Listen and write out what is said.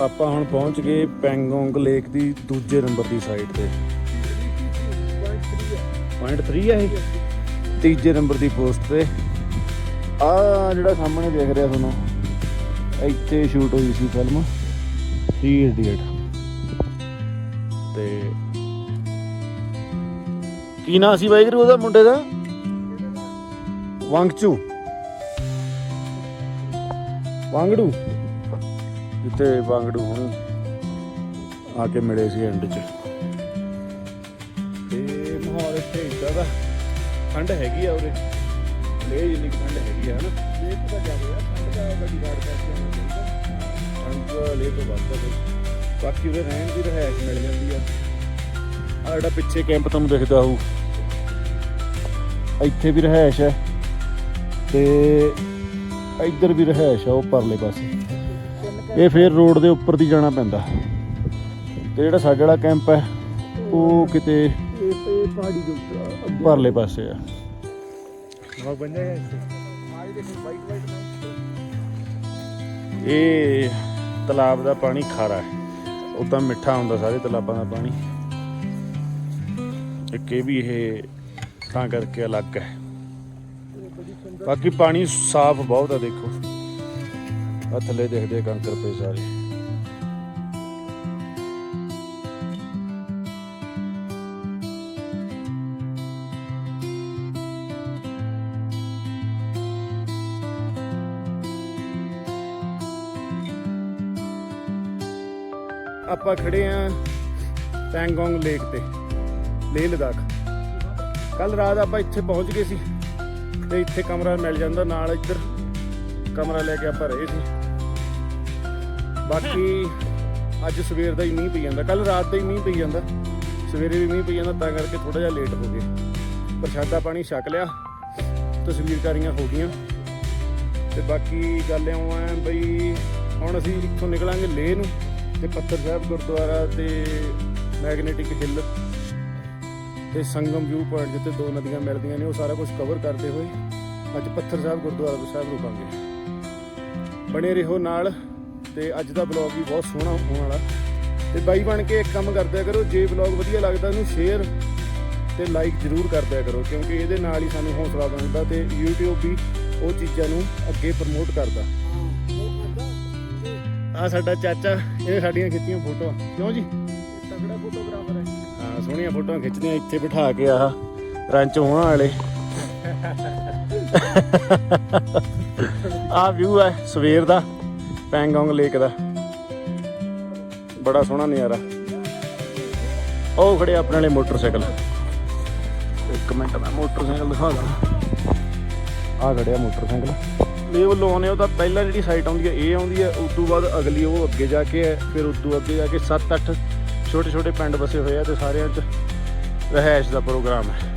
ਆਪਾਂ ਹੁਣ ਪਹੁੰਚ ਗਏ ਪੈਂਗੋਂਗ ਲੇਕ ਦੀ ਦੂਜੇ ਨੰਬਰ ਦੀ ਸਾਈਡ ਤੇ। ਪੁਆਇੰਟ 3 ਹੈ ਇਹ। ਤੀਜੇ ਨੰਬਰ ਦੀ ਪੋਸਟ ਤੇ। ਆ ਜਿਹੜਾ ਸਾਹਮਣੇ ਦੇਖ ਰਿਹਾ ਤੁਹਾਨੂੰ, ਇੱਥੇ ਸ਼ੂਟ ਹੋਈ ਸੀ ਫਿਲਮ 3 ਇਡੀਅਟ ਤੇ ਕੀ ਨਾਂ ਸੀ ਵਾਹਿਗੁਰੂ ਉਹਦਾ, ਮੁੰਡੇ ਦਾ? ਵਾਂਗਚੂ। ਵਾਂਗੜੂ। ਜਿੱਥੇ ਬਾਂਗੜੂ ਹੁਣ ਆ ਕੇ ਮਿਲੇ ਸੀ ਐਂਡ 'ਚ। ਤੇ ਮਾਹੌਲ ਇੱਥੇ ਇਦਾਂ ਦਾ ਠੰਡ ਹੈਗੀ ਆ ਉਰੇ। ਲੇ ਜਿੰਨੀ ਠੰਡ ਹੈਗੀ ਆ ਹਨਾ? ਲੇ ਤੋਂ ਤਾਂ ਜਾਵੇ ਆ ਠੰਡ ਦਾ ਗੱਡੀ ਵਾਰ ਕਰਕੇ ਠੰਡ ਲੇ ਤੋਂ ਵੱਧ ਤਾਂ ਬਾਕੀ ਉਰੇ ਰਹਿਣ ਦੀ ਰਹਿائش ਮਿਲ ਜਾਂਦੀ ਆ। ਆ ਜਿਹੜਾ ਪਿੱਛੇ ਕੈਂਪ ਤੁਹਾਨੂੰ ਦਿਖਦਾ ਹੋਊ ਇੱਥੇ ਵੀ ਰਹਿائش ਹੈ ਤੇ ਇੱਧਰ ਵੀ ਰਹਿائش ਆ ਉਹ ਪਰਲੇ ਪਾਸੇ। ਇਹ ਫੇਰ ਰੋਡ ਦੇ ਉੱਪਰ ਦੀ ਜਾਣਾ ਪੈਂਦਾ। ਤੇ ਜਿਹੜਾ ਸਾਡੇ ਵਾਲਾ ਕੈਂਪ ਹੈ ਉਹ ਕਿਤੇ ਇਹ ਇਹ ਪਹਾੜੀ ਦੇ ਉੱਪਰ ਪਰਲੇ ਪਾਸੇ ਆ। ਦੇਖੋ ਵਾਈਟ ਵਾਈਟ ਇਹ ਤਲਾਬ ਦਾ ਪਾਣੀ ਖਾਰਾ ਹੈ। ਉਹ ਤਾਂ ਮਿੱਠਾ ਹੁੰਦਾ ਸਾਰੇ ਤਲਾਬਾਂ ਦਾ ਪਾਣੀ। ਇੱਕ ਇਹ ਵੀ ਇਹ ਤਾਂ ਕਰਕੇ ਅਲੱਗ ਹੈ। ਬਾਕੀ ਪਾਣੀ ਸਾਫ਼ ਬਹੁਤ ਆ ਦੇਖੋ। ਆ ਥੱਲੇ ਦੇਖਦੇ ਆ ਕੰਕਰ ਪਏ ਸਾਰੇ। ਆਪਾਂ ਖੜੇ ਆ ਪੈਂਗੋਂਗ ਲੇਕ ਤੇ, ਲੇਹ ਲਦਾਖ। ਕੱਲ ਰਾਤ ਆਪਾਂ ਇੱਥੇ ਪਹੁੰਚ ਗਏ ਸੀ ਤੇ ਇੱਥੇ ਕਮਰਾ ਮਿਲ ਜਾਂਦਾ, ਨਾਲ ਇੱਧਰ ਕਮਰਾ ਲੈ ਕੇ ਆਪਾਂ ਰਹੇ ਸੀ। ਬਾਕੀ ਅੱਜ ਸਵੇਰ ਦਾ ਹੀ ਮੀਂਹ ਪਈ ਜਾਂਦਾ। ਕੱਲ ਰਾਤ ਦਾ ਹੀ ਮੀਂਹ ਪਈ ਜਾਂਦਾ। ਸਵੇਰੇ ਵੀ ਮੀਂਹ ਪਈ ਜਾਂਦਾ, ਤਾਂ ਕਰਕੇ ਥੋੜਾ ਜਿਹਾ ਲੇਟ ਹੋ ਗਏ। ਪ੍ਰਸ਼ਾਦਾ ਪਾਣੀ ਛਕ ਲਿਆ, ਤਸਵੀਰਕਾਰੀਆਂ ਹੋ ਗਈਆਂ। ਤੇ ਬਾਕੀ ਗੱਲ ਇਉਂ ਹੈ ਬਈ, ਹੁਣ ਅਸੀਂ ਇੱਥੋਂ ਨਿਕਲਾਂਗੇ ਲੇਹ ਨੂੰ ਤੇ ਪੱਥਰ ਸਾਹਿਬ ਗੁਰਦੁਆਰਾ ਤੇ ਮੈਗਨੇਟਿਕ ਹਿੱਲ ਤੇ ਸੰਗਮ ਵਿਊ ਪੁਆਇੰਟ ਜਿੱਥੇ ਦੋ ਨਦੀਆਂ ਮਿਲਦੀਆਂ ਨੇ, ਉਹ ਸਾਰਾ ਕੁਝ ਕਵਰ ਕਰਦੇ ਹੋਏ ਅੱਜ ਪੱਥਰ ਸਾਹਿਬ ਗੁਰਦੁਆਰਾ ਸਾਹਿਬ ਰੁਕਾਂਗੇ। ਬਣੇ ਰਹੋ ਨਾਲ। ਤੇ ਅੱਜ ਦਾ ਬਲੌਗ ਵੀ ਬਹੁਤ ਸੋਹਣਾ ਹੋਣ ਵਾਲਾ। ਤੇ ਬਾਈ ਬਣ ਕੇ ਇੱਕ ਕੰਮ ਕਰਦਿਆ ਕਰੋ ਜੇ ਬਲੌਗ ਵਧੀਆ ਲੱਗਦਾ ਇਹਨੂੰ ਸ਼ੇਅਰ ਤੇ ਲਾਈਕ ਜ਼ਰੂਰ ਕਰਦਿਆ ਕਰੋ ਕਿਉਂਕਿ ਇਹਦੇ ਨਾਲ ਹੀ ਸਾਨੂੰ ਹੌਸਲਾ ਮਿਲਦਾ ਤੇ YouTube ਵੀ ਉਹ ਚੀਜ਼ਾਂ ਨੂੰ ਅੱਗੇ ਪ੍ਰਮੋਟ ਕਰਦਾ। ਆ ਸਾਡਾ ਚਾਚਾ ਇਹ ਸਾਡੀਆਂ ਖਿੱਚੀਆਂ ਫੋਟੋਆਂ। ਕਿਉਂ ਜੀ? ਤਗੜਾ ਫੋਟੋਗ੍ਰਾਫਰ ਹੈ। ਹਾਂ ਸੋਹਣੀਆਂ ਫੋਟੋਆਂ ਖਿੱਚਦੀਆਂ ਇੱਥੇ ਬਿਠਾ ਕੇ ਆਹ ਰੰਚ ਹੋਣ ਵਾਲੇ। ਆ ਵਿਊ ਹੈ ਸਵੇਰ ਦਾ। ਪੈਂਗੋਂਗ ਲੇਕ ਦਾ। ਬੜਾ ਸੋਹਣਾ ਨਜ਼ਾਰਾ। ਉਹ ਖੜੇ ਆਪਣੇ ਲਈ ਮੋਟਰਸਾਈਕਲ। ਇੱਕ ਮਿੰਟ, ਮੈਂ ਮੋਟਰਸਾਈਕਲ ਦਿਖਾ ਦਾਂ। ਆ ਖੜਿਆ ਮੋਟਰਸਾਈਕਲ। ਲੇਵਲ ਲੋਨ ਹੈ ਉਹਦਾ ਪਹਿਲਾਂ ਜਿਹੜੀ ਸਾਈਟ ਆਉਂਦੀ ਹੈ ਇਹ ਆਉਂਦੀ ਹੈ ਉਸ ਤੋਂ ਬਾਅਦ ਅਗਲੀ ਉਹ ਅੱਗੇ ਜਾ ਕੇ ਹੈ ਫਿਰ ਉਸ ਤੋਂ ਅੱਗੇ ਜਾ ਕੇ 7-8 ਛੋਟੇ ਛੋਟੇ ਪਿੰਡ ਵਸੇ ਹੋਏ ਆ ਤੇ ਸਾਰਿਆਂ 'ਚ ਰਹਿائش ਦਾ ਪ੍ਰੋਗਰਾਮ ਹੈ।